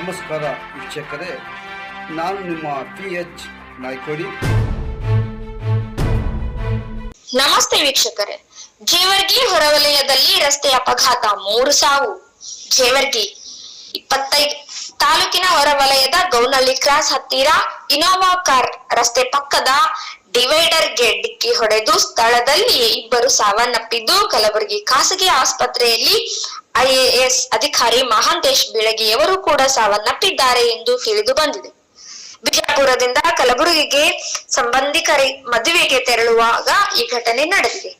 ನಮಸ್ಕಾರ ವೀಕ್ಷಕರೇ, ನಾನು ನಿಮ್ಮ ಪಿ ಎಚ್ ನಾಯ್ಕೋಡಿ. ನಮಸ್ತೆ ವೀಕ್ಷಕರೇ, ಜೇವರ್ಗಿ ಹೊರವಲಯದಲ್ಲಿ ರಸ್ತೆ ಅಪಘಾತ ಮೂರು ಸಾವು. ಜೇವರ್ಗಿ ಇಪ್ಪತ್ತೈದು, ತಾಲೂಕಿನ ಹೊರವಲಯದ ಗೌನಳ್ಳಿ ಕ್ರಾಸ್ ಹತ್ತಿರ ಇನೋವಾ ಕಾರ್ ರಸ್ತೆ ಪಕ್ಕದ ಡಿವೈಡರ್ಗೆ ಡಿಕ್ಕಿ ಹೊಡೆದು ಸ್ಥಳದಲ್ಲಿ ಇಬ್ಬರು ಸಾವನ್ನಪ್ಪಿದ್ದು, ಕಲಬುರಗಿ ಖಾಸಗಿ ಆಸ್ಪತ್ರೆಯಲ್ಲಿ ಐಎಎಸ್ ಅಧಿಕಾರಿ ಮಹಾಂತೇಶ್ ಬೀಳಗಿಯವರು ಕೂಡ ಸಾವನ್ನಪ್ಪಿದ್ದಾರೆ ಎಂದು ತಿಳಿದು ಬಂದಿದೆ. ಬಿಜಾಪುರದಿಂದ ಕಲಬುರಗಿಗೆ ಸಂಬಂಧಿಕರ ಮದುವೆಗೆ ತೆರಳುವಾಗ ಈ ಘಟನೆ ನಡೆದಿದೆ.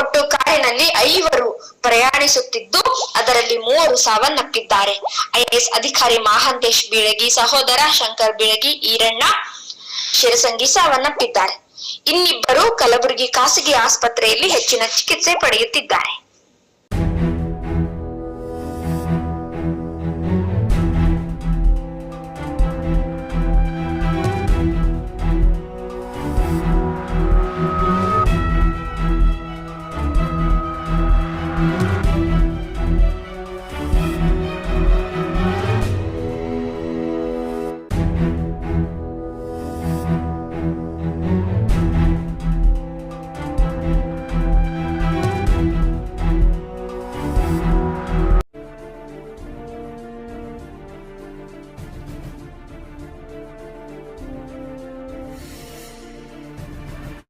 ಒಟ್ಟು ಕಾರಿನಲ್ಲಿ ಐವರು ಪ್ರಯಾಣಿಸುತ್ತಿದ್ದು, ಅದರಲ್ಲಿ ಮೂವರು ಸಾವನ್ನಪ್ಪಿದ್ದಾರೆ. ಐಎಎಸ್ ಅಧಿಕಾರಿ ಮಹಾಂತೇಶ್ ಬೀಳಗಿ ಸಹೋದರ ಶಂಕರ್ ಬೀಳಗಿ ಈರಣ್ಣ ಶಿರಸಂಗಿ ಸಾವನ್ನಪ್ಪಿದ್ದಾರೆ. ಇನ್ನಿಬ್ಬರು ಕಲಬುರಗಿ ಖಾಸಗಿ ಆಸ್ಪತ್ರೆಯಲ್ಲಿ ಹೆಚ್ಚಿನ ಚಿಕಿತ್ಸೆ ಪಡೆಯುತ್ತಿದ್ದಾರೆ.